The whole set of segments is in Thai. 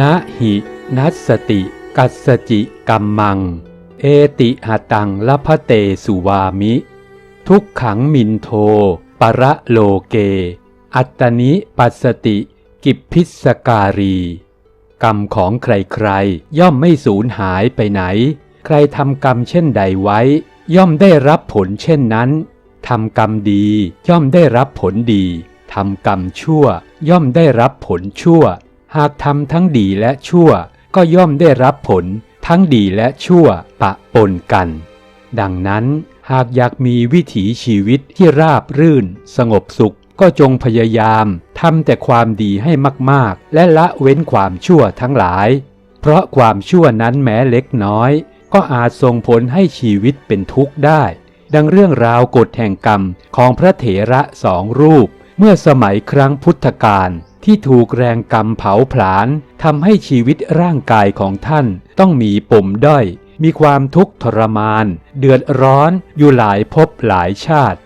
นะหินัสติ กัสจิกัมมัง เอติหตังละพะเตสุวามิ ทุกขังมินโท ประโลเก อัตตนิปัสติ กิพิสการี กรรมของใครๆ ย่อมไม่สูญหายไปไหน ใครทำกรรมเช่นใดไว้ ย่อมได้รับผลเช่นนั้นทำกรรมดีย่อมได้รับผลดีทำกรรมชั่วย่อมได้รับผลชั่ว หากทำทั้งดีและชั่ว ก็ย่อมได้รับผลทั้งดีและชั่วปะปนกัน ดังนั้นหากอยากมีวิถีชีวิตที่ราบรื่น สงบสุขก็จงพยายามทำแต่ความดีให้มากๆ และละเว้นความชั่วทั้งหลาย เพราะความชั่วนั้นแม้เล็กน้อย ก็อาจส่งผลให้ชีวิตเป็นทุกข์ได้ ดังเรื่องราวกฎแห่งกรรมของพระเถระสองรูป เมื่อสมัยครั้งพุทธกาล ที่ถูกแรงกรรมเผาผลาญทำให้ชีวิตร่างกายของท่านต้องมีปมด้อย มีความทุกข์ทรมาน เดือดร้อนอยู่หลายภพหลายชาติ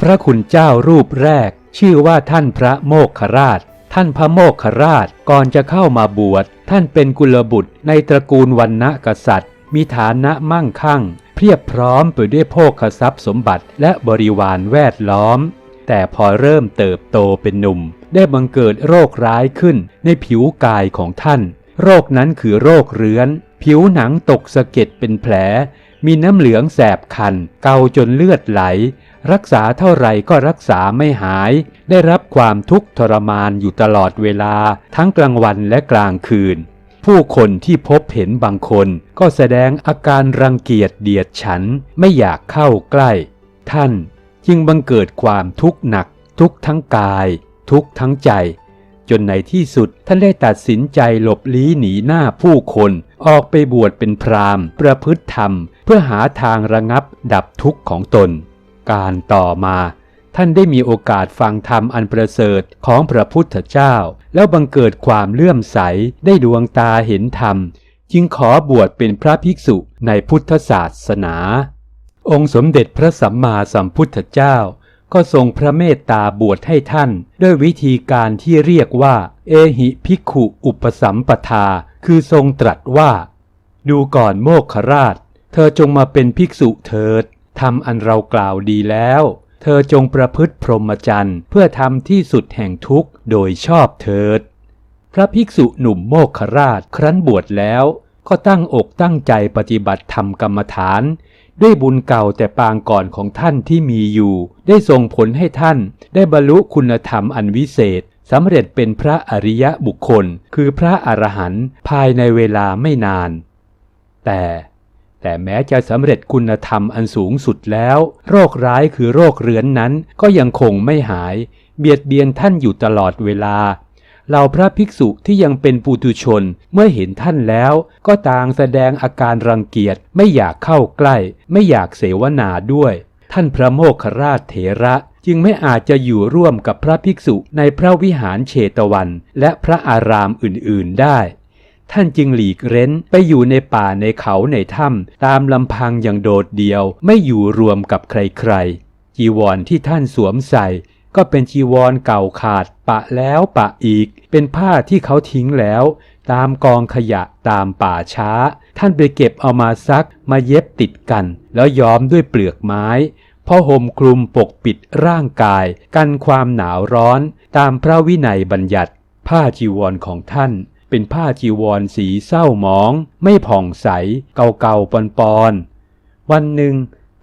พระคุณเจ้ารูปแรก ชื่อว่าท่านพระโมกขราช ท่านพระโมกขราชก่อนจะเข้ามาบวช ท่านเป็นกุลบุตรในตระกูลวันณะกษัตริย์ มีฐานะมั่งคั่ง เพียบพร้อมไปด้วยโภคทรัพย์สมบัติและบริวารแวดล้อม แต่พอเริ่มเติบโตเป็นหนุ่ม ได้บังเกิดโรคร้ายขึ้นในผิวกายของท่าน โรคนั้นคือโรคเรื้อน ผิวหนังตกสะเก็ดเป็นแผล มีน้ำเหลืองแสบคัน เกาจนเลือดไหล รักษาเท่าไรก็รักษาไม่หาย ได้รับความทุกข์ทรมานอยู่ตลอดเวลา ทั้งกลางวันและกลางคืนผู้คนที่พบเห็นบางคนก็แสดงอาการรังเกียจเดียดฉันไม่อยากเข้าใกล้ ท่านจึงบังเกิดความทุกข์หนักทุกทั้งกาย ทุกข์ทั้งใจ จนในที่สุดท่านได้ตัดสินใจหลบลี้หนีหน้าผู้คนออกไปบวชเป็นพราหมณ์ ประพฤติธรรม เพื่อหาทางระงับดับทุกข์ของตน การต่อมาท่านได้มีโอกาสฟังธรรมอันประเสริฐของพระพุทธเจ้า แล้วบังเกิดความเลื่อมใสได้ดวงตาเห็นธรรม จึงขอบวชเป็นพระภิกษุในพุทธศาสนา องค์สมเด็จพระสัมมาสัมพุทธเจ้า ก็ทรงพระเมตตาบวชให้ท่าน ด้วยวิธีการที่เรียกว่า เอหิภิกขุอุปสัมปทา คือทรงตรัสว่า ดูก่อนโมกขราช เธอจงมาเป็นภิกษุเถิดทำอันเรากล่าวดีแล้ว เธอจงประพฤติพรหมจรรย์เพื่อทำที่สุดแห่งทุกข์โดยชอบเถิด พระภิกษุหนุ่มโมกขราชครั้นบวชแล้ว ก็ตั้งอกตั้งใจปฏิบัติธรรมกรรมฐาน ด้วยบุญเก่าแต่ปางก่อนของท่านที่มีอยู่ ได้ส่งผลให้ท่าน ได้บรรลุคุณธรรมอันวิเศษสำเร็จเป็นพระอริยบุคคล คือพระอรหันต์ภายในเวลาไม่นาน แต่แต่แม้จะสำเร็จคุณธรรมอันสูงสุดแล้ว โรคร้ายคือโรคเรื้อนนั้นก็ยังคงไม่หาย เบียดเบียนท่านอยู่ตลอดเวลา เหล่าพระภิกษุที่ยังเป็นปุถุชนเมื่อเห็นท่านแล้ว ก็ต่างแสดงอาการรังเกียจไม่อยากเข้าใกล้ ไม่อยากเสวนาด้วย ท่านพระโมคคราชเถระจึงไม่อาจจะอยู่ร่วมกับพระภิกษุในพระวิหารเชตวัน และพระอารามอื่นๆได้ ท่านจึงหลีกเร้นไปอยู่ในป่าในเขาในถ้ำตามลำพังอย่างโดดเดียวไม่อยู่รวมกับใครๆจีวรที่ท่านสวมใส่ ก็เป็นจีวรเก่าขาดปะแล้วปะอีก เป็นผ้าที่เขาทิ้งแล้ว ตามกองขยะตามป่าช้า ท่านไปเก็บเอามาซักมาเย็บติดกัน แล้วย้อมด้วยเปลือกไม้พอห่มคลุมปกปิดร่างกาย กันความหนาวร้อนตามพระวินัยบัญญัติ ผ้าจีวรของท่าน เป็นผ้าจีวรสีเศร้าหมอง ไม่ผ่องใส เก่าๆปอนๆวันหนึ่ง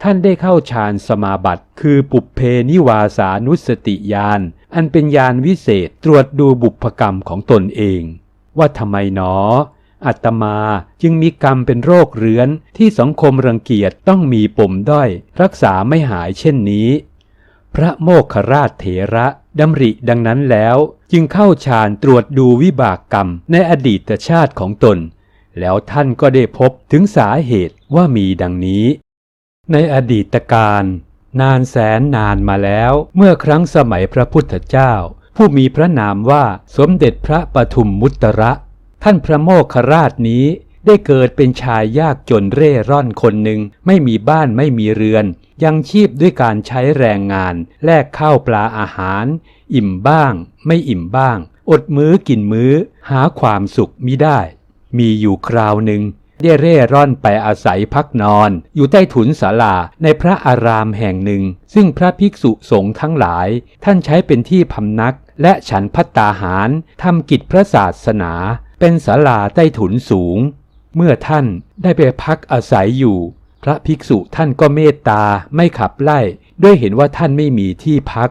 ท่านได้เข้าฌานสมาบัติ คือปุเพนิวาสานุสติญาณ อันเป็นญาณวิเศษตรวจดูบุพกรรมของตนเอง ว่าทำไมหนอ อัตมาจึงมีกรรมเป็นโรคเรื้อนที่สังคมรังเกียจต้องมีปมด้อย รักษาไม่หายเช่นนี้ พระโมคคราชเถระดำริดังนั้นแล้วจึงเข้าฌานตรวจดูวิบากกรรมในอดีตชาติของตน แล้วท่านก็ได้พบถึงสาเหตุว่ามีดังนี้ ในอดีตการนานแสนนานมาแล้ว เมื่อครั้งสมัยพระพุทธเจ้า ผู้มีพระนามว่าสมเด็จพระปทุมมุตระ ท่านพระโมคคราชนี้ได้เกิดเป็นชายยากจนเร่ร่อนคนหนึ่ง ไม่มีบ้านไม่มีเรือน ยังชีพด้วยการใช้แรงงาน แลกข้าวปลาอาหาร อิ่มบ้าง ไม่อิ่มบ้าง อดมื้อกินมื้อ หาความสุขมิได้ มีอยู่คราวหนึ่ง ได้เร่ร่อนไปอาศัยพักนอน อยู่ใต้ถุนศาลาในพระอารามแห่งหนึ่ง ซึ่งพระภิกษุสงฆ์ทั้งหลาย ท่านใช้เป็นที่พำนัก และฉันพัตตาหารทำกิจพระศาสนา เป็นศาลาใต้ถุนสูง เมื่อท่านได้ไปพักอาศัยอยู่ พระภิกษุท่านก็เมตตาไม่ขับไล่ ด้วยเห็นว่าท่านไม่มีที่พัก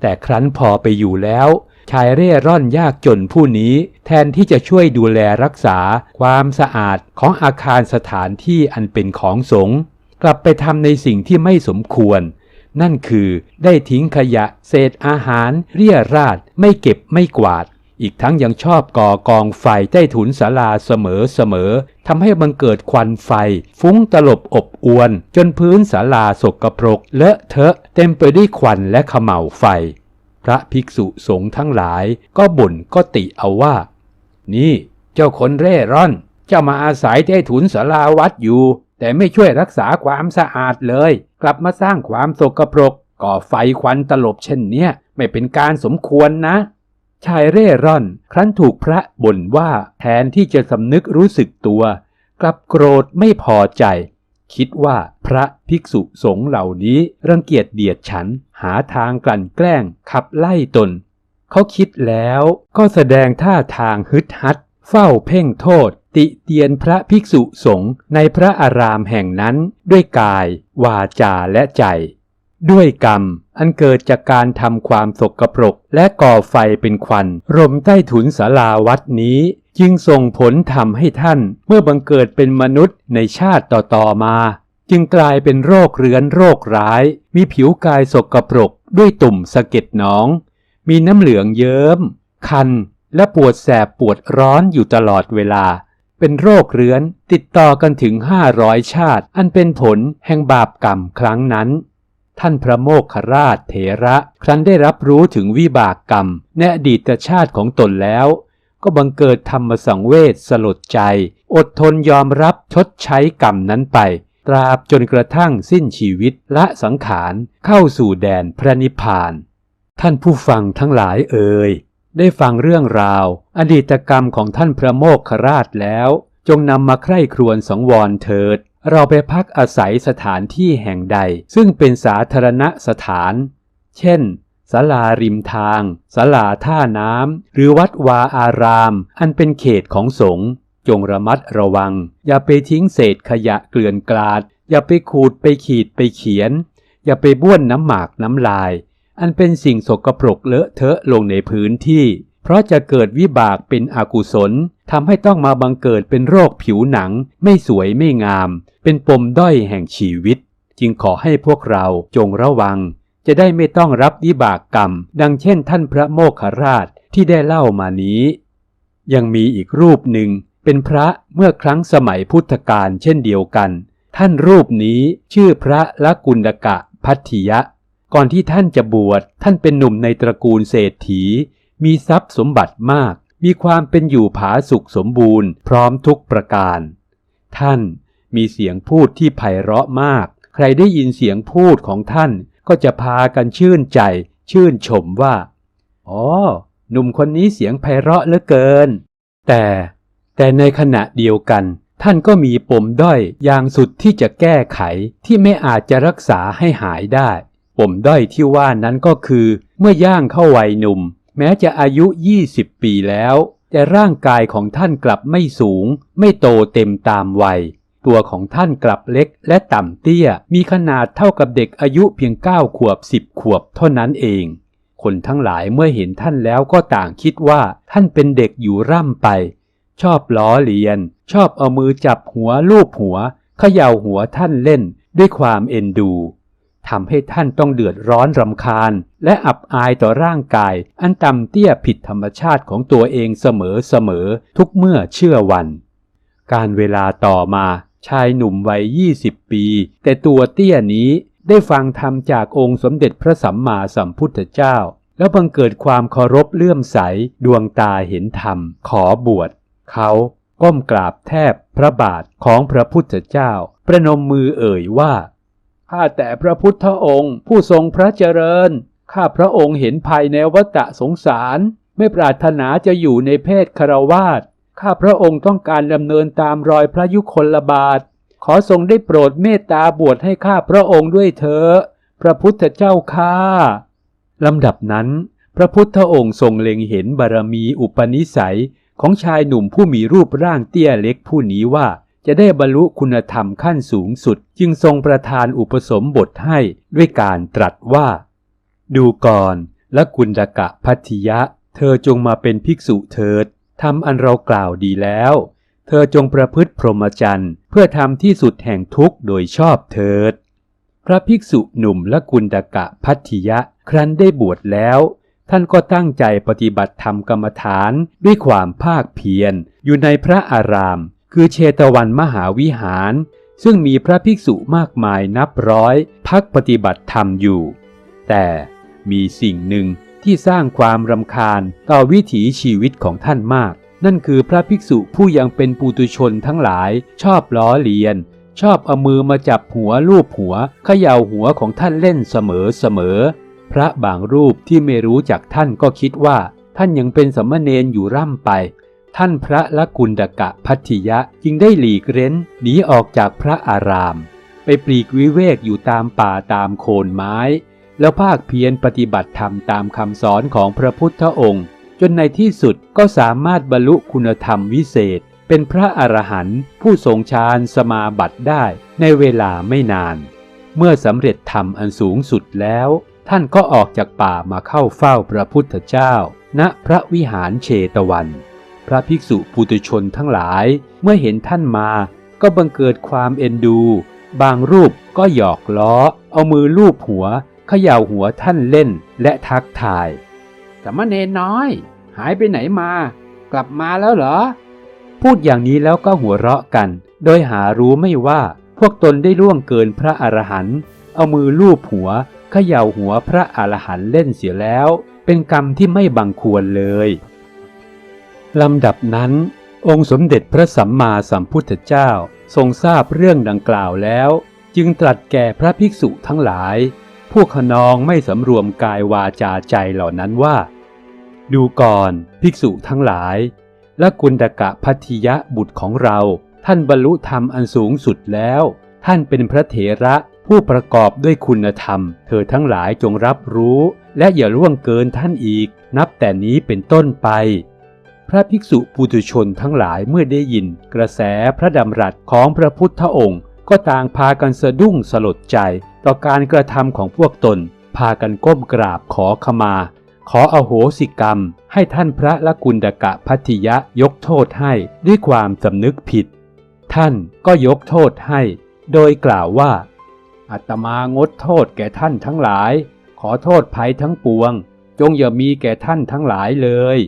แต่ครั้นพอไปอยู่แล้ว ชายเร่ร่อนยากจนผู้นี้ แทนที่จะช่วยดูแลรักษาความสะอาดของอาคารสถานที่อันเป็นของสงฆ์กลับไปทำในสิ่งที่ไม่สมควร นั่นคือได้ทิ้งขยะเศษอาหาร เรี่ยราดไม่เก็บไม่กวาด อีกทั้งยังชอบก่อกองไฟใต้ถุนศาลาเสมอเสมอทำให้บังเกิดควันไฟ ฟุ้งตลบอบอวน จนพื้นศาลาสกปรกเลอะเทอะเต็มไปด้วยควันและขม่าวไฟ ระภิกษุสงฆ์ทั้งหลายก็บ่นก็ติเอาว่า นี่เจ้าคนเร่ร่อนเจ้ามาอาศัยใต้ถุนศาลาวัดอยู่ แต่ไม่ช่วยรักษาความสะอาดเลย กลับมาสร้างความสกปรกก่อไฟควันตลบเช่นเนี้ยไม่เป็นการสมควรนะ ชายเร่ร่อน ครั้นถูกพระบ่นว่าแทนที่จะสำนึกรู้สึกตัว กลับโกรธไม่พอใจ คิดว่าพระภิกษุสงฆ์เหล่านี้รังเกียจเดียดฉันหาทางกลั่นแกล้งขับไล่ตน เขาคิดแล้วก็แสดงท่าทางฮึดฮัด เฝ้าเพ่งโทษ ติเตียนพระภิกษุสงฆ์ในพระอารามแห่งนั้นด้วยกาย วาจาและใจ ด้วยกรรม อันเกิดจากการทำความสกปรก และก่อไฟเป็นควัน รมใต้ถุนศาลาวัดนี้ จึงส่งผลทำให้ท่าน เมื่อบังเกิดเป็นมนุษย์ในชาติต่อๆมา จึงกลายเป็นโรคเรื้อนโรคร้าย มีผิวกายสกปรก ด้วยตุ่มสะเก็ดหนอง มีน้ำเหลืองเยิ้ม คัน และปวดแสบปวดร้อนอยู่ตลอดเวลาเป็นโรคเรื้อนติดต่อกันถึงห้าร้อยชาติ อันเป็นผลแห่งบาปกรรมครั้งนั้น ท่านพระโมคคราชเถระ ครั้นได้รับรู้ถึงวิบากกรรมในอดีตชาติของตนแล้ว ก็บังเกิดธรรมสังเวชสลดใจ อดทนยอมรับชดใช้กรรมนั้นไป ตราบจนกระทั่งสิ้นชีวิตละสังขารเข้าสู่แดนพระนิพพาน ท่านผู้ฟังทั้งหลายเอ่ยได้ฟังเรื่องราว อดีตกรรมของท่านพระโมคคราชแล้ว จงนำมาใคร่ครวญสังวรเถิด เราไปพักอาศัยสถานที่แห่งใด ซึ่งเป็นสาธารณสถาน เช่นศาลาริมทางศาลาท่าน้ำ หรือวัดวาอาราม อันเป็นเขตของสงฆ์จงระมัดระวัง อย่าไปทิ้งเศษขยะเกลื่อนกลาด อย่าไปขูดไปขีดไปเขียน อย่าไปบ้วนน้ำหมากน้ำลาย อันเป็นสิ่งสกปรกเลอะเทอะลงในพื้นที่ เพราะจะเกิดวิบากเป็นอกุศลทำให้ต้องมาบังเกิดเป็นโรคผิวหนัง ไม่สวยไม่งาม เป็นปมด้อยแห่งชีวิต จึงขอให้พวกเราจงระวัง จะได้ไม่ต้องรับวิบากกรรม ดังเช่นท่านพระโมคคราชที่ได้เล่ามานี้ ยังมีอีกรูปหนึ่ง เป็นพระเมื่อครั้งสมัยพุทธกาลเช่นเดียวกัน ท่านรูปนี้ชื่อพระละกุณกะพัทธิยะ ก่อนที่ท่านจะบวชท่านเป็นหนุ่มในตระกูลเศรษฐี มีทรัพย์สมบัติมาก มีความเป็นอยู่ผาสุขสมบูรณ์ พร้อมทุกประการ ท่านมีเสียงพูดที่ไพเราะมาก ใครได้ยินเสียงพูดของท่านก็จะพากันชื่นใจ ชื่นชมว่า อ๋อ หนุ่มคนนี้เสียงไพเราะเหลือเกิน แต่ แต่ในขณะเดียวกัน ท่านก็มีปมด้อยอย่างสุดที่จะแก้ไขที่ไม่อาจจะรักษาให้หายได้ ปมด้อยที่ว่านั้นก็คือ เมื่อย่างเข้าวัยหนุ่ม แม้จะอายุ 20 ปีแล้ว แต่ร่างกายของท่านกลับไม่สูง ไม่โตเต็มตามวัย ตัวของท่านกลับเล็กและต่ำเตี้ย มีขนาดเท่ากับเด็กอายุเพียง 9 ขวบ 10 ขวบเท่านั้นเอง คนทั้งหลายเมื่อเห็นท่านแล้วก็ต่างคิดว่าท่านเป็นเด็กอยู่ร่ำไป ชอบล้อเลียน ชอบเอามือจับหัวลูบหัวเขย่าหัวท่านเล่นด้วยความเอ็นดู ทำให้ท่านต้องเดือดร้อนรำคาญ และอับอายต่อร่างกาย อันต่ำเตี้ยผิดธรรมชาติของตัวเองเสมอเสมอทุกเมื่อเชื่อวัน การเวลาต่อมาชายหนุ่มวัย 20 ปี แต่ตัวเตี้ยนี้ได้ฟังธรรมจากองค์สมเด็จพระสัมมาสัมพุทธเจ้า แล้วบังเกิดความเคารพเลื่อมใสดวงตาเห็นธรรม ขอบวช เขาก้มกราบแทบพระบาทของพระพุทธเจ้า ประนมมือเอ่ยว่า ข้าแต่พระพุทธองค์ ผู้ทรงพระเจริญ ข้าพระองค์เห็นภายในวัฏสงสาร ไม่ปรารถนาจะอยู่ในเพศคารวาสข้าพระองค์ต้องการดำเนินตามรอยพระยุคลบาท ขอทรงได้โปรดเมตตาบวชให้ข้าพระองค์ด้วยเถอะพระพุทธเจ้าข้าลำดับนั้น พระพุทธองค์ทรงเล็งเห็นบารมีอุปนิสัยของชายหนุ่มผู้มีรูปร่างเตี้ยเล็กผู้นี้ว่า จะได้บรรลุคุณธรรมขั้นสูงสุด จึงทรงประทานอุปสมบทให้ด้วยการตรัสว่า ดูก่อนและกุณดกะพัทธิยะ เธอจงมาเป็นภิกษุเถิดทำอันเรากล่าวดีแล้ว เธอจงประพฤติพรหมจรรย์เพื่อทำที่สุดแห่งทุกข์โดยชอบเถิด พระภิกษุหนุ่มและกุณดกะพัทธิยะ ครั้นได้บวชแล้ว ท่านก็ตั้งใจปฏิบัติธรรมกรรมฐานด้วยความภาคเพียรอยู่ในพระอาราม คือเชตวันมหาวิหาร ซึ่งมีพระภิกษุมากมายนับร้อยพักปฏิบัติธรรมอยู่ แต่มีสิ่งหนึ่งที่สร้างความรำคาญต่อวิถีชีวิตของท่านมาก นั่นคือพระภิกษุผู้ยังเป็นปุตุชนทั้งหลาย ชอบล้อเลียน ชอบเอามือมาจับหัวลูบหัวเขย่าหัวของท่านเล่นเสมอเสมอ พระบางรูปที่ไม่รู้จักท่านก็คิดว่า ท่านยังเป็นสมณเณรอยู่ร่ำไป ท่านพระละกุณดกะพัทธิยะจึงได้หลีกเร้นหนีออกจากพระอาราม ไปปลีกวิเวกอยู่ตามป่าตามโคนไม้ แล้วภาคเพียรปฏิบัติธรรมตามคำสอนของพระพุทธองค์ จนในที่สุดก็สามารถบรรลุคุณธรรมวิเศษ เป็นพระอรหันต์ผู้ทรงฌานสมาบัติได้ในเวลาไม่นาน เมื่อสำเร็จธรรมอันสูงสุดแล้ว ท่านก็ออกจากป่ามาเข้าเฝ้าพระพุทธเจ้า ณพระวิหารเชตวัน ระภิกษุปุตุชนทั้งหลาย เมื่อเห็นท่านมา ก็บังเกิดความเอ็นดู บางรูปก็หยอกล้อ เอามือลูบหัวเขย่าหัวท่านเล่นและทักทายสามเณรน้อย หายไปไหนมา กลับมาแล้วเหรอ พูดอย่างนี้แล้วก็หัวเราะกัน โดยหารู้ไม่ว่าพวกตนได้ล่วงเกินพระอรหันต์เอามือลูบหัวเขย่าหัวพระอรหันต์เล่นเสียแล้ว เป็นกรรมที่ไม่บังควรเลย ลำดับนั้น องค์สมเด็จพระสัมมาสัมพุทธเจ้าทรงทราบเรื่องดังกล่าวแล้ว จึงตรัสแก่พระภิกษุทั้งหลายผู้ขนองไม่สำรวมกายวาจาใจเหล่านั้นว่า ดูก่อนภิกษุทั้งหลายและกุณดกะพัทธิยะบุตรของเรา ท่านบรรลุธรรมอันสูงสุดแล้ว ท่านเป็นพระเถระผู้ประกอบด้วยคุณธรรม เธอทั้งหลายจงรับรู้ และอย่าล่วงเกินท่านอีก นับแต่นี้เป็นต้นไป พระภิกษุปุถุชนทั้งหลายเมื่อได้ยิน กระแสพระดำรัสของพระพุทธองค์ ก็ต่างพากันสะดุ้งสลดใจ ต่อการกระทำของพวกตน พากันก้มกราบขอขมา ขออโหสิกรรม ให้ท่านพระละกุณดกะพัทธิยะยกโทษให้ด้วยความสำนึกผิด ท่านก็ยกโทษให้ โดยกล่าวว่าอาตมางดโทษแก่ท่านทั้งหลาย ขอโทษภัยทั้งปวง จงอย่ามีแก่ท่านทั้งหลายเลย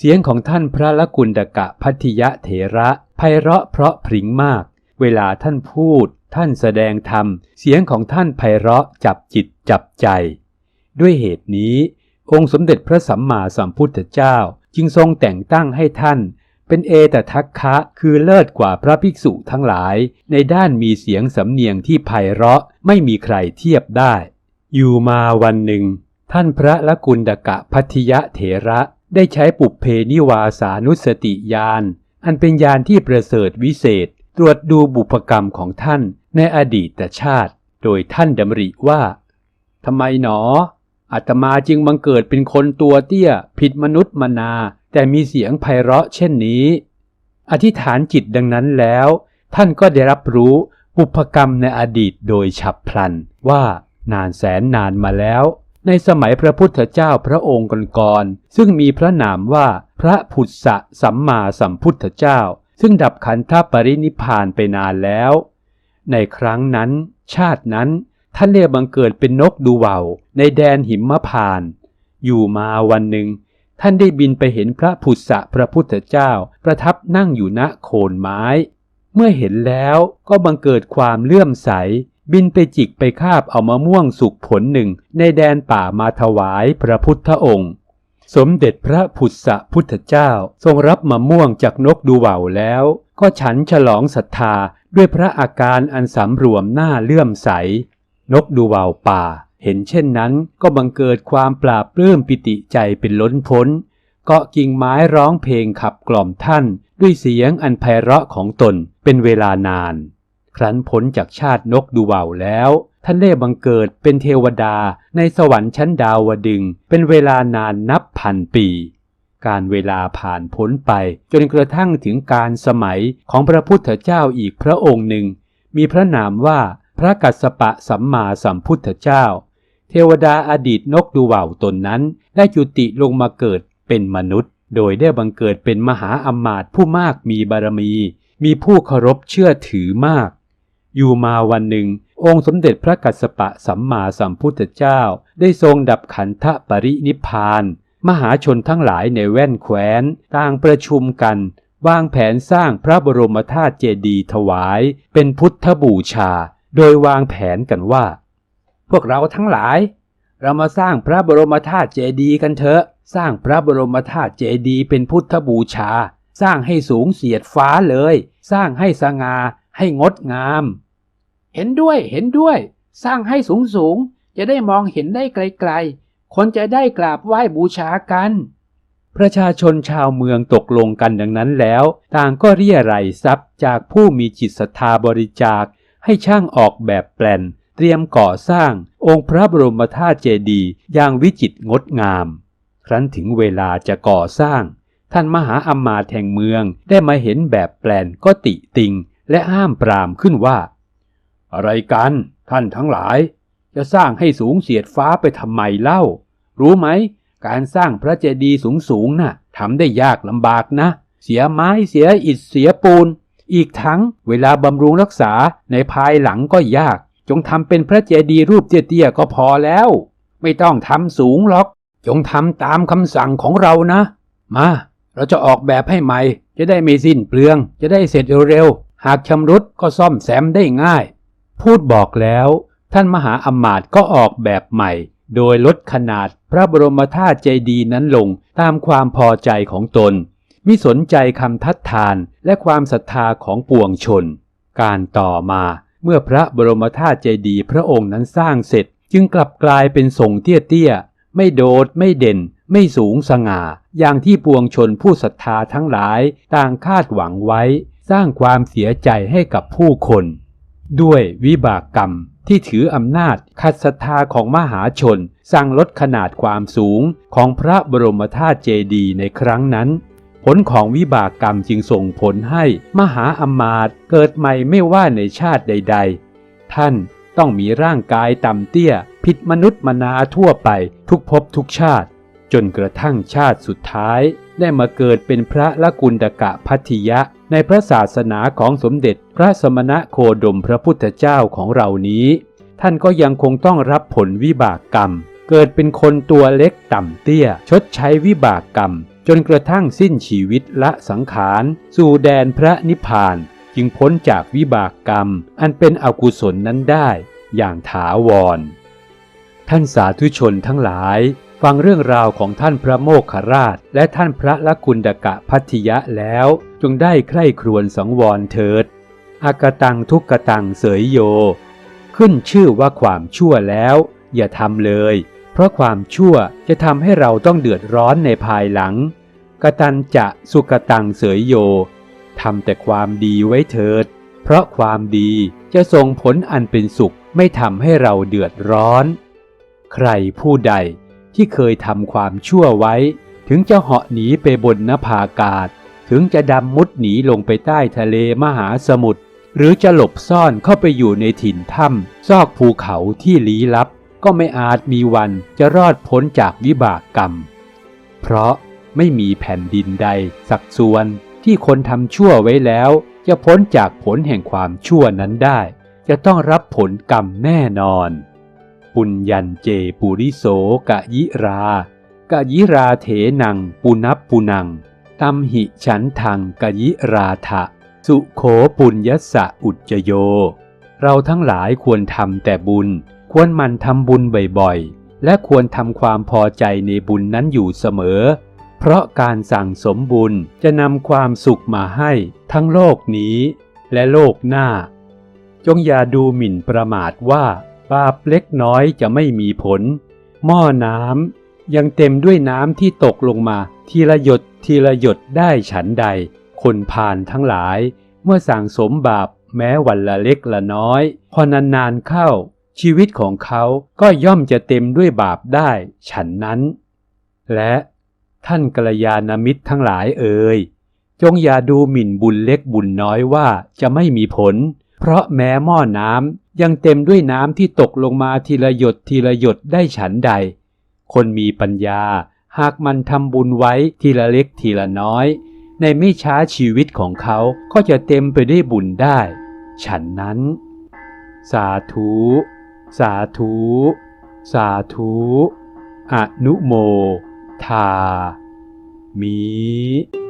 เสียงของท่านพระละกุณดกะพัทิยะเถระไพเราะเพราะพริ้งมาก เวลาท่านพูด ท่านแสดงธรรม เสียงของท่านไพเราะจับจิตจับใจ ด้วยเหตุนี้ องค์สมเด็จพระสัมมาสัมพุทธเจ้าจึงทรงแต่งตั้งให้ท่านเป็นเอตทัคคะคือเลิศกว่าพระภิกษุทั้งหลาย ในด้านมีเสียงสำเนียงที่ไพเราะไม่มีใครเทียบได้ อยู่มาวันหนึ่ง ท่านพระละกุณดกะพัทิยะเถระ ได้ใช้ปุเพนิวาสานุสติญาณอันเป็นญาณที่ประเสริฐวิเศษ ตรวจดูบุพกรรมของท่านในอดีตชาติ โดยท่านดำริว่าทำไมหนออาตมาจึงบังเกิดเป็นคนตัวเตี้ย ผิดมนุษย์มนา แต่มีเสียงไพเราะเช่นนี้ อธิษฐานจิตดังนั้นแล้ว ท่านก็ได้รับรู้บุพกรรมในอดีตโดยฉับพลันว่านานแสนนานมาแล้ว ในสมัยพระพุทธเจ้าพระองค์ก่อนๆซึ่งมีพระนามว่าพระพุทธสัมมาสัมพุทธเจ้า ซึ่งดับขันธปรินิพานไปนานแล้ว ในครั้งนั้น ชาตินั้นท่านเรียบังเกิดเป็นนกดูเว่าในแดนหิมพานต์อยู่มาวันหนึ่ง ท่านได้บินไปเห็นพระพุทธพระพุทธเจ้า ประทับนั่งอยู่ณโคนไม้ เมื่อเห็นแล้วก็บังเกิดความเลื่อมใส บินไปจิกไปคาบเอามะม่วงสุกผลหนึ่งในแดนป่ามาถวายพระพุทธองค์ สมเด็จพระพุทธพุทธเจ้าทรงรับมะม่วงจากนกดูว่าวแล้ว ก็ฉันฉลองศรัทธาด้วยพระอาการอันสำรวมหน้าเลื่อมใส นกดูว่าวป่า เห็นเช่นนั้นก็บังเกิดความปราบปลื้มปิติใจเป็นล้นพ้น เกาะกิ่งไม้ร้องเพลงขับกล่อมท่าน ด้วยเสียงอันไพเราะของตนเป็นเวลานาน ครั้นพ้นจากชาตินกดูว่าวแล้ว ท่านได้บังเกิดเป็นเทวดาในสวรรค์ชั้นดาวดึง เป็นเวลานานนับพันปี การเวลาผ่านพ้นไป จนกระทั่งถึงการสมัยของพระพุทธเจ้าอีกพระองค์หนึ่ง มีพระนามว่าพระกัสสปะสัมมาสัมพุทธเจ้า เทวดาอดีตนกดูว่าวตนนั้น ได้จุติลงมาเกิดเป็นมนุษย์ โดยได้บังเกิดเป็นมหาอมาตย์ผู้มากมีบารมี มีผู้เคารพเชื่อถือมาก อยู่มาวันหนึ่ง องค์สมเด็จพระกัสสปะสัมมาสัมพุทธเจ้า ได้ทรงดับขันธปรินิพาน มหาชนทั้งหลายในแว่นแคว้น ต่างประชุมกัน วางแผนสร้างพระบรมธาตุเจดีย์ถวาย เป็นพุทธบูชา โดยวางแผนกันว่า พวกเราทั้งหลาย เรามาสร้างพระบรมธาตุเจดีย์กันเถอะสร้างพระบรมธาตุเจดีย์เป็นพุทธบูชา สร้างให้สูงเสียดฟ้าเลย สร้างให้สง่า ให้งดงาม เห็นด้วยเห็นด้วย สร้างให้สูงสูงจะได้มองเห็นได้ไกลๆ คนจะได้กราบไหว้บูชากัน ประชาชนชาวเมืองตกลงกันดังนั้นแล้ว ต่างก็เรียรายทรัพย์จากผู้มีจิตศรัทธาบริจาค ให้ช่างออกแบบแปลน เตรียมก่อสร้าง องค์พระบรมธาตุเจดีย์อย่างวิจิตรงดงาม ครั้นถึงเวลาจะก่อสร้าง ท่านมหาอำมาตย์แห่งเมืองได้มาเห็นแบบแปลนก็ติติง และห้ามปรามขึ้นว่า อะไรกันท่านทั้งหลาย จะสร้างให้สูงเสียดฟ้าไปทำไมเล่า รู้ไหม การสร้างพระเจดีย์สูงๆน่ะทำได้ยากลำบากนะ เสียไม้เสียอิฐเสียปูน อีกทั้งเวลาบำรุงรักษาในภายหลังก็ยาก จงทำเป็นพระเจดีย์รูปเตี้ยๆก็พอแล้ว ไม่ต้องทำสูงหรอก จงทำตามคำสั่งของเรานะ มา เราจะออกแบบให้ใหม่ จะได้ไม่สิ้นเปลือง จะได้เสร็จเร็วๆ หากชำรุดก็ซ่อมแซมได้ง่าย พูดบอกแล้ว ท่านมหาอมาตย์ก็ออกแบบใหม่ โดยลดขนาดพระบรมธาตุเจดีย์นั้นลงตามความพอใจของตน มิสนใจคำทัดทานและความศรัทธาของปวงชน การต่อมาเมื่อพระบรมธาตุเจดีย์พระองค์นั้นสร้างเสร็จ จึงกลับกลายเป็นทรงเตี้ยๆไม่โดดไม่เด่น ไม่สูงสง่า อย่างที่ปวงชนผู้ศรัทธาทั้งหลายต่างคาดหวังไว้ สร้างความเสียใจให้กับผู้คน ด้วยวิบากกรรมที่ถืออำนาจขัดศรัทธาของมหาชนสั่งลดขนาดความสูงของพระบรมธาตุเจดีย์ในครั้งนั้น ผลของวิบากกรรมจึงส่งผลให้มหาอมาตย์เกิดใหม่ไม่ว่าในชาติใด ๆ ท่านต้องมีร่างกายต่ำเตี้ย ผิดมนุษย์มนาทั่วไปทุกภพทุกชาติ จนกระทั่งชาติสุดท้าย ได้มาเกิดเป็นพระละกุณดกะพัทิยะ ในพระศาสนาของสมเด็จพระสมณะโคดมพระพุทธเจ้าของเรานี้ ท่านก็ยังคงต้องรับผลวิบากกรรม เกิดเป็นคนตัวเล็กต่ำเตี้ย ชดใช้วิบากกรรม จนกระทั่งสิ้นชีวิตละสังขาร สู่แดนพระนิพพาน จึงพ้นจากวิบากกรรม อันเป็นอกุศลนั้นได้ อย่างถาวร ท่านสาธุชนทั้งหลาย ฟังเรื่องราวของท่านพระโมคคราช และท่านพระละกุณดกะพัทยะแล้ว จงได้ใคร่ครวญสังวรเถิด อากตังทุกกตังเสยโย ขึ้นชื่อว่าความชั่วแล้ว อย่าทำเลย เพราะความชั่วจะทำให้เราต้องเดือดร้อนในภายหลัง กตันจะสุกตังเสยโยทำแต่ความดีไว้เถิด เพราะความดีจะส่งผลอันเป็นสุขไม่ทำให้เราเดือดร้อน ใครผู้ใด ที่เคยทำความชั่วไว้ ถึงจะเหาะหนีไปบนนภาอากาศ ถึงจะดำมุดหนีลงไปใต้ทะเลมหาสมุทรหรือจะหลบซ่อนเข้าไปอยู่ในถิ่นถ้ำซอกภูเขาที่ลี้ลับ ก็ไม่อาจมีวันจะรอดพ้นจากวิบากกรรม เพราะไม่มีแผ่นดินใด สักส่วนที่คนทำชั่วไว้แล้ว จะพ้นจากผลแห่งความชั่วนั้นได้ จะต้องรับผลกรรมแน่นอน ปุญญันเจปุริโสกะยิรากะยิราเถนังปุนับปุนังตัมหิฉันทังกะยิราทะ สุโขปุญยสะอุจโย เราทั้งหลายควรทำแต่บุญ ควรมันทำบุญบ่อยๆ และควรทำความพอใจในบุญนั้นอยู่เสมอ เพราะการสั่งสมบุญจะนำความสุขมาให้ทั้งโลกนี้และโลกหน้า จงอย่าดูหมิ่นประมาทว่า บาปเล็กน้อยจะไม่มีผล หม้อน้ำยังเต็มด้วยน้ำที่ตกลงมา ทีละหยดทีละหยดได้ฉันใด คนผ่านทั้งหลาย เมื่อสั่งสมบาปแม้วันละเล็กละน้อย พอนานๆเข้า ชีวิตของเขาก็ย่อมจะเต็มด้วยบาปได้ ฉันนั้น และท่านกัลยาณมิตรทั้งหลายเอ่ยจงอย่าดูหมิ่นบุญเล็กบุญน้อยว่าจะไม่มีผล เพราะแม้หม้อน้ำยังเต็มด้วยน้ำที่ตกลงมาทีละหยดทีละหยดได้ฉันใด คนมีปัญญาหากมันทำบุญไว้ทีละเล็กทีละน้อย ในไม่ช้าชีวิตของเขาก็จะเต็มไปด้วยบุญได้ ฉันนั้น สาธุ สาธุ สาธุอนุโม ทามิ